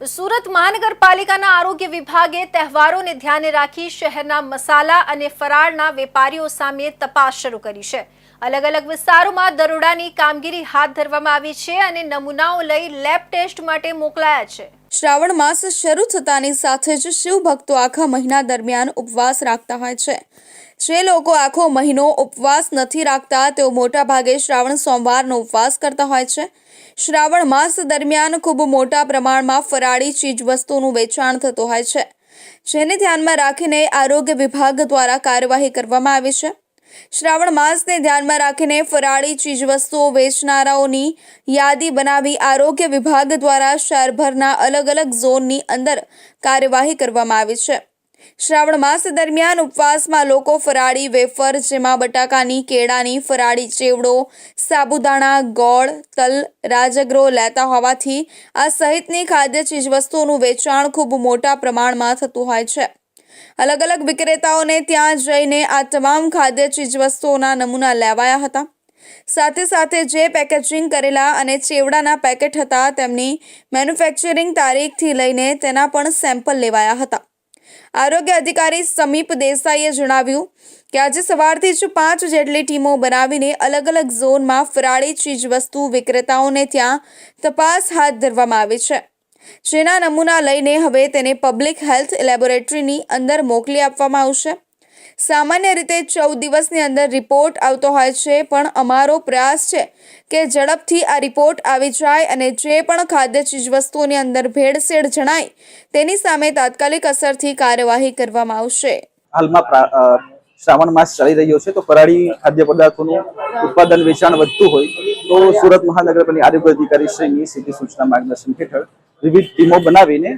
સુરત મહાનગરપાલિકાના આરોગ્ય વિભાગે તહેવારોને ધ્યાને રાખી શહેરના મસાલા અને ફરાળના વેપારીઓ સામે તપાસ શરૂ કરી છે. અલગ અલગ વિસ્તારોમાં દરોડાની કામગીરી હાથ ધરવામાં આવી છે અને નમૂનાઓ લઈ લેબ ટેસ્ટ માટે મોકલાયા છે. શ્રાવણ માસ શરૂ થતાની સાથે જ શિવ ભક્તો આખા મહિના દરમિયાન ઉપવાસ રાખતા હોય છે. જે લોકો આખો મહિનો ઉપવાસ નથી રાખતા, તેઓ મોટા ભાગે શ્રાવણ સોમવારનો ઉપવાસ કરતા હોય છે. શ્રાવણ માસ દરમિયાન ખૂબ મોટા પ્રમાણમાં ફરાળી ચીજવસ્તુનું વેચાણ થતું હોય છે, જેને ધ્યાનમાં રાખીને આરોગ્ય વિભાગ દ્વારા કાર્યવાહી કરવામાં આવી છે. શ્રાવણ માસને ધ્યાનમાં રાખીને ફરાળી ચીજવસ્તુઓ વેચનારાઓની યાદી બનાવી આરોગ્ય વિભાગ દ્વારા શહેરભરના અલગ અલગ ઝોનની અંદર કાર્યવાહી કરવામાં આવી છે. શ્રાવણ માસ દરમિયાન ઉપવાસમાં લોકો ફરાળી વેફર જેમાં બટાકાની, કેળાની, ફરાળી ચેવડો, સાબુદાણા, ગોળ, તલ, રાજગરો લેતા હોવાથી આ સહિતની ખાદ્ય ચીજવસ્તુઓનું વેચાણ ખૂબ મોટા પ્રમાણમાં થતું હોય છે. અલગ અલગ વિક્રેતાઓને ત્યાં જઈને આ તમામ ખાદ્ય ચીજવસ્તુઓના નમૂના લેવાયા હતા. સાથે સાથે જે પેકેજિંગ કરેલા અને ચેવડાના પેકેટ હતા, તેમની મેન્યુફેક્ચરિંગ તારીખથી લઈને તેના પણ સેમ્પલ લેવાયા હતા. આરોગ્ય અધિકારી સમીપ દેસાઈએ જણાવ્યું કે આજે સવારથી જ પાંચ જેટલી ટીમો બનાવીને અલગ અલગ ઝોનમાં ફરાળી ચીજવસ્તુ વિક્રેતાઓને ત્યાં તપાસ હાથ ધરવામાં આવી છે. જેના નમૂના લઈને હવે તેને પબ્લિક હેલ્થ લેબોરેટરીની અંદર મોકલી આપવામાં આવશે. સામાન્ય રીતે ચૌદ દિવસની અંદર રિપોર્ટ આવતો હોય છે, પણ અમારો પ્રયાસ છે કે ઝડપથી આ રિપોર્ટ આવી જાય અને જે પણ ખાદ્ય ચીજવસ્તુઓની અંદર ભેળસેળ જણાય, તેની સામે તાત્કાલિક અસરથી કાર્યવાહી કરવામાં આવશે. હાલમાં શ્રાવણ માસ ચાલી રહ્યો છે તો ફરાળી ખાદ્ય પદાર્થોનું ઉત્પાદન વેચાણ વધતું હોય તો સુરત મહાનગરપાલિકા આરોગ્ય અધિકારી શ્રીની સીધી સૂચના માર્ગદર્શન હેઠળ વિવિધ ટીમો બનાવીને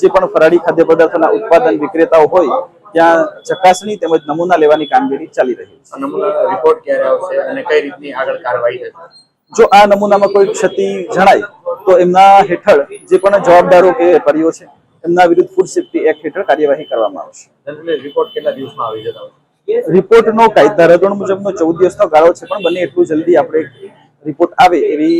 જે પણ ફરાળી ખાદ્ય પદાર્થોના ઉત્પાદન વિક્રેતાઓ હોય ત્યાં ચકાસણી તેમજ નમૂના લેવાની કામગીરી ચાલી રહી છે. નમૂના રિપોર્ટ ક્યારે આવશે અને કઈ રીતની આગળ કાર્યવાહી થશે? જો આ નમૂનામાં કોઈ ક્ષતિ જણાય તો એમના હેઠળ જે પણ જવાબદારો કે વેપારીઓ છે એમના વિરુદ્ધ ફૂડ સેફ્ટી એક્ટ હેઠળ કાર્યવાહી કરવામાં આવશે. રિપોર્ટ કેટલા દિવસમાં આવી જતા રિપોર્ટનો કાયદા ધોરણ મુજબનો ચૌદ દિવસનો ગાળો છે, પણ બને એટલું જલ્દી આપણે રિપોર્ટ આવે એવી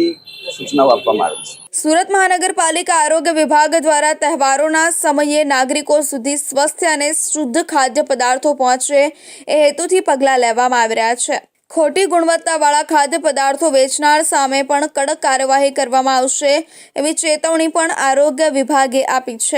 સૂચનાઓ આપવામાં આવી છે. સુરત મહાનગરપાલિકા આરોગ્ય વિભાગ દ્વારા તહેવારોના સમયે નાગરિકો સુધી સ્વસ્થ અને શુદ્ધ ખાદ્ય પદાર્થો પહોંચે એ હેતુથી પગલાં લેવામાં આવી રહ્યા છે. ખોટી ગુણવત્તાવાળા ખાદ્ય પદાર્થો વેચનાર સામે પણ કડક કાર્યવાહી કરવામાં આવશે એવી ચેતવણી પણ આરોગ્ય વિભાગે આપી છે.